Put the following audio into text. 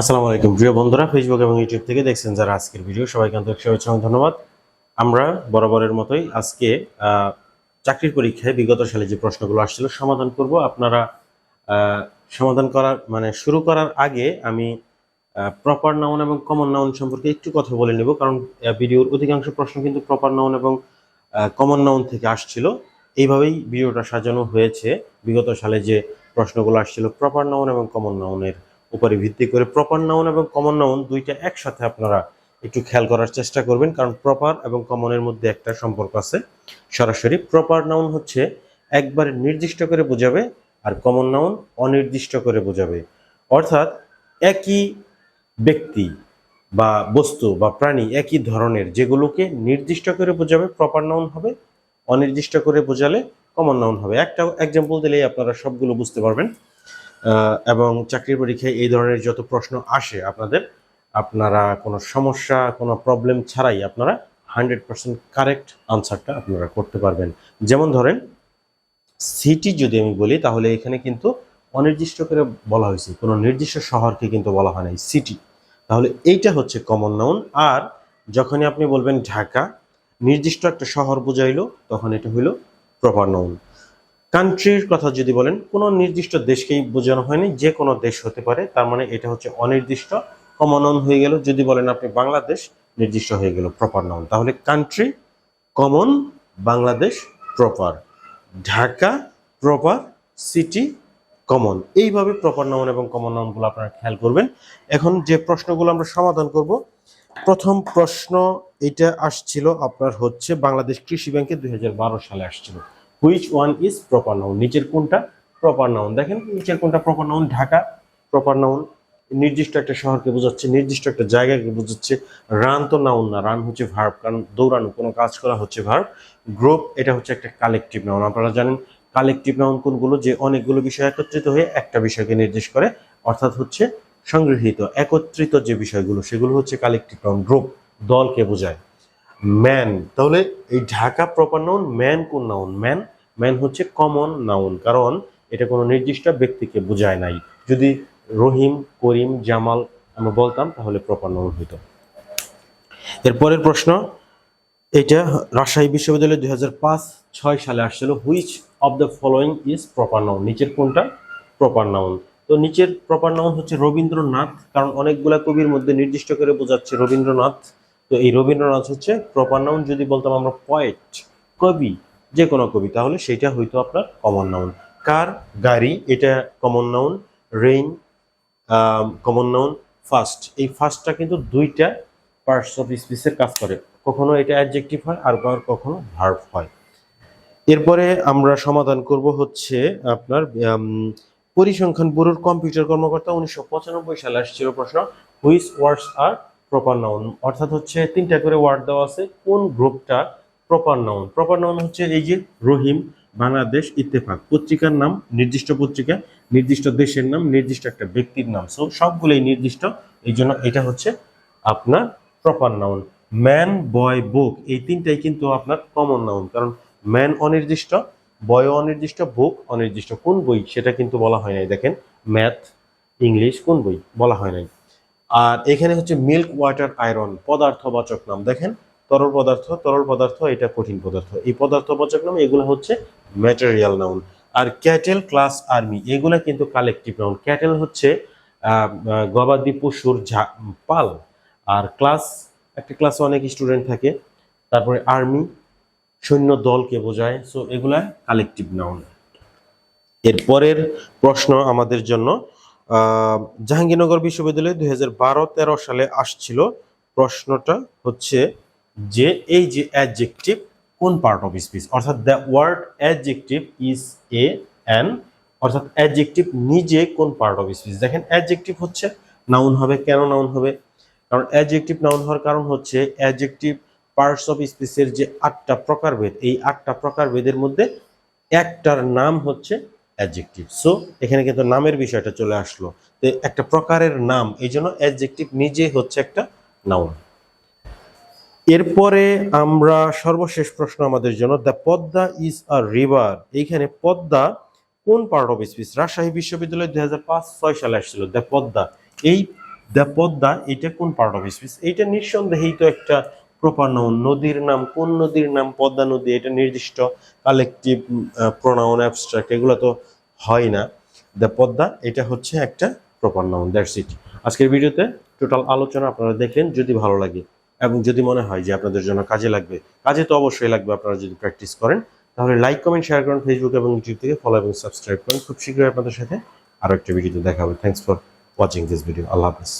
আসসালামু আলাইকুম। প্রিয় বন্ধুরা ফেসবুক এবং ইউটিউব থেকে দেখছেন যারা আজকের ভিডিও, সবাইকে আন্তরিক শুভেচ্ছা ধন্যবাদ। আমরা বরাবরের মতোই আজকে চাকরির পরীক্ষায় বিগত সালে যে প্রশ্নগুলো আসছিল, সমাধান করব। আপনারা সমাধান করার মানে শুরু করার আগে আমি প্রপার নাউন এবং কমন নাউন সম্পর্কে একটু কথা বলে নেব। কারণ ভিডিওর অধিকাংশ প্রশ্ন কিন্তু প্রপার নাউন এবং কমন নাউন থেকে আসছিল। এইভাবেই ভিডিওটা সাজানো হয়েছে। বিগত সালে যে প্রশ্নগুলো আসছিল প্রপার নাউন এবং কমন নাউনের উপরে ভিত্তি করে প্রপার নাউন এবং কমন নাউন দুইটা একসাথে আপনারা একটু খেয়াল করার চেষ্টা করবেন, কারণ প্রপার এবং কমনের মধ্যে একটা সম্পর্ক আছে। সরাসরি প্রপার নাউন হচ্ছে একবারে নির্দিষ্ট করে বোঝাবে আর কমন নাউন অনির্দিষ্ট করে বোঝাবে। অর্থাৎ একই ব্যক্তি বা বস্তু বা প্রাণী একই ধরনের যেগুলোকে নির্দিষ্ট করে বোঝাবে প্রপার নাউন হবে, অনির্দিষ্ট করে বোঝালে কমন নাউন হবে। একটা এক্সাম্পল দিলেই আপনারা সবগুলো বুঝতে পারবেন। এবং চাকরির পরীক্ষায় এই ধরনের যত প্রশ্ন আসে আপনাদের, আপনারা কোনো সমস্যা, কোনো প্রবলেম ছাড়াই আপনারা হান্ড্রেড পার্সেন্ট কারেক্ট আনসারটা আপনারা করতে পারবেন। যেমন ধরেন সিটি যদি আমি বলি, তাহলে এখানে কিন্তু অনির্দিষ্ট করে বলা হয়েছে, কোনো নির্দিষ্ট শহরকে কিন্তু বলা হয় নাই সিটি তাহলে এইটা হচ্ছে কমন নাউন আর যখনই আপনি বলবেন ঢাকা, নির্দিষ্ট একটা শহর বুঝাইলো, তখন এটা হইল প্রপার নাউন কান্ট্রির কথা যদি বলেন, কোনো নির্দিষ্ট দেশকেই বোঝানো হয়নি, যে কোনো দেশ হতে পারে, তার মানে এটা হচ্ছে অনির্দিষ্ট কমন নাউন হয়ে গেল। যদি বলেন আপনি বাংলাদেশ, নির্দিষ্ট হয়ে গেল প্রপার নাউন তাহলে country common Bangladesh proper Dhaka proper city common এইভাবে প্রপার নাউন এবং কমন নাউনগুলো আপনারা খেয়াল করবেন। এখন যে প্রশ্নগুলো আমরা সমাধান করব, প্রথম প্রশ্ন এটা আসছিল আপনার হচ্ছে, বাংলাদেশ কৃষি ব্যাংকে দুই হাজার বারো সালে আসছিল। Which one is proper noun নিচের কোনটা প্রপার নাউন দেখেন, নিচের কোনটা proper noun Dhaka proper noun নির্দিষ্ট একটা শহরকে বোঝাচ্ছে, নির্দিষ্ট একটা জায়গাকে বোঝাচ্ছে। রান তো নাউন না, রান হচ্ছে ভার্ব কারণ দৌড়ানো, কোনো কাজ করা হচ্ছে ভার্ব গ্রুপ এটা হচ্ছে একটা কালেকটিভ নাউন আপনারা জানেন কালেকটিভ নাউন কোনগুলো? যে অনেকগুলো বিষয় একত্রিত হয়ে একটা বিষয়কে নির্দেশ করে, অর্থাৎ হচ্ছে সংগৃহীত, একত্রিত যে বিষয়গুলো, সেগুলো হচ্ছে কালেকটিভ নাউন গ্রুপ দলকে বোঝায়। ম্যান তাহলে এই ঢাকা প্রপার নাউন ম্যান কোন নাউন ম্যান ম্যান হচ্ছে কমন নাউন কারণ এটা কোনো নির্দিষ্ট ব্যক্তিকে বোঝায় নাই। যদি রহিম, করিম, জামাল আমরা বলতাম, তাহলে প্রপার নাউন হইতো। এরপরের প্রশ্ন, এটা রাজশাহী বিশ্ববিদ্যালয় দুই হাজার পাঁচ, ছয় সালে আসছিল। Which of the following is proper noun নিচের কোনটা? প্রপার নাউন তো নিচের প্রপার নাউন হচ্ছে রবীন্দ্রনাথ, কারণ অনেকগুলা কবির মধ্যে নির্দিষ্ট করে বোঝাচ্ছে রবীন্দ্রনাথ। তো এই রবীন্দ্রনাথ হচ্ছে প্রপার নাউন যদি বলতাম আমরা পয়েট কবি। যে কোনো কবি, তাহলে সেটা হয়তো আপনার কমন নাউন কার? গাড়ি, এটা common noun rain common noun first এই ফার্স্টটা কিন্তু দুইটা পার্টস অফ স্পিচের কাজ করে। কখনো এটা অ্যাডজেক্টিভ হয়, আর আবার কখনো ভার্ব হয়। এরপরে আমরা সমাধান করব হচ্ছে আপনার পরিসংখ্যান ব্যুরোর কম্পিউটার কর্মকর্তা উনিশশো পঁচানব্বই সালে আসছিল প্রশ্ন which words are proper noun অর্থাৎ হচ্ছে তিনটা করে ওয়ার্ড দেওয়া আছে, কোন গ্রুপটা প্রপার নাউন প্রপার নাউন হচ্ছে এই যে রহিম, বাংলাদেশ, ইত্তেফাক। পত্রিকার নাম, নির্দিষ্ট পত্রিকা, নির্দিষ্ট দেশের নাম, নির্দিষ্ট একটা ব্যক্তির নাম। সো সবগুলোই নির্দিষ্ট। এই জন্য এটা হচ্ছে আপনার proper noun man boy book এই তিনটাই কিন্তু আপনার কমন নাউন কারণ ম্যান অনির্দিষ্ট বয় অনির্দিষ্ট বুক অনির্দিষ্ট। কোন বই? সেটা কিন্তু বলা হয় নাই। দেখেন ম্যাথ ইংলিশ কোন বই? বলা হয় নাই। আর এখানে হচ্ছে মিল্ক ওয়াটার আয়রন পদার্থবাচক নাম। দেখেন তরল পদার্থ তরল পদার্থ, এটা কঠিন পদার্থ। এই পদার্থবাচক নাম এগুলো হচ্ছে ম্যাটেরিয়াল নাউন আর ক্যাটেল ক্লাস আর্মি এগুলা কিন্তু কালেকটিভ নাউন ক্যাটেল হচ্ছে গবাদি পশুর পাল। আর ক্লাস একটা ক্লাসে অনেক স্টুডেন্ট থাকে। তারপরে আর্মি সৈন্য দলকে বোঝায়। সো এগুলা কালেকটিভ নাউন এরপরের প্রশ্ন আমাদের জন্য জাহাঙ্গীরনগর বিশ্ববিদ্যালয়ে দুই হাজার সালে আসছিল। প্রশ্নটা হচ্ছে যে এই যে অ্যাডজেক্টিভ কোন পার্ট অফ স্পিচ অর্থাৎ the word adjective is a an অর্থাৎ অ্যাডজেক্টিভ নিজে কোন পার্ট অফ স্পিচ দেখেন অ্যাডজেক্টিভ হচ্ছে নাউন হবে, কেন নাউন হবে? কারণ অ্যাডজেক্টিভ নাউন হওয়ার কারণ হচ্ছে অ্যাডজেক্টিভ পার্টস অফ স্পিচের যে আটটা প্রকারভেদ, এই আটটা প্রকারভেদের মধ্যে একটার নাম হচ্ছে অ্যাডজেক্টিভ সো এখানে কিন্তু নামের বিষয়টা চলে আসলো। তো একটা প্রকারের নাম, এই জন্য অ্যাডজেক্টিভ নিজে হচ্ছে একটা নাউন এরপরে আমরা সর্বশেষ প্রশ্ন আমাদের জন্য the Padma is a river এইখানে পদ্মা কোন পার্ট অফ স্পিচ রাজশাহী বিশ্ববিদ্যালয় দুই হাজার পাঁচ, ছয় সালে আসছিল দ্য পদ্মা এই দ্য পদ্মা এটা কোন পার্ট অফ স্পিচ এইটা নিঃসন্দেহেই তো একটা প্রপার নদীর নাম। কোন নদীর নাম? পদ্মা নদী, এটা নির্দিষ্ট কালেকটিভ প্রোনাউন অ্যাবস্ট্রাক্ট এগুলো তো হয় না। দ্য পদ্মা এটা হচ্ছে একটা প্রপার দ্যাটস ইট আজকের ভিডিওতে টোটাল আলোচনা আপনারা দেখলেন যদি ভালো লাগে। এবং যদি মনে হয় যে আপনাদের জন্য কাজে লাগবে, কাজে তো অবশ্যই লাগবে আপনারা যদি প্র্যাকটিস করেন, তাহলে লাইক কমেন্ট শেয়ার করুন ফেসবুক এবং ইউটিউব থেকে ফলো এবং সাবস্ক্রাইব করুন। খুব শীঘ্রই আপনাদের সাথে আরও একটা ভিডিওতে দেখা হবে। Thanks for watching this video Allah Hafiz.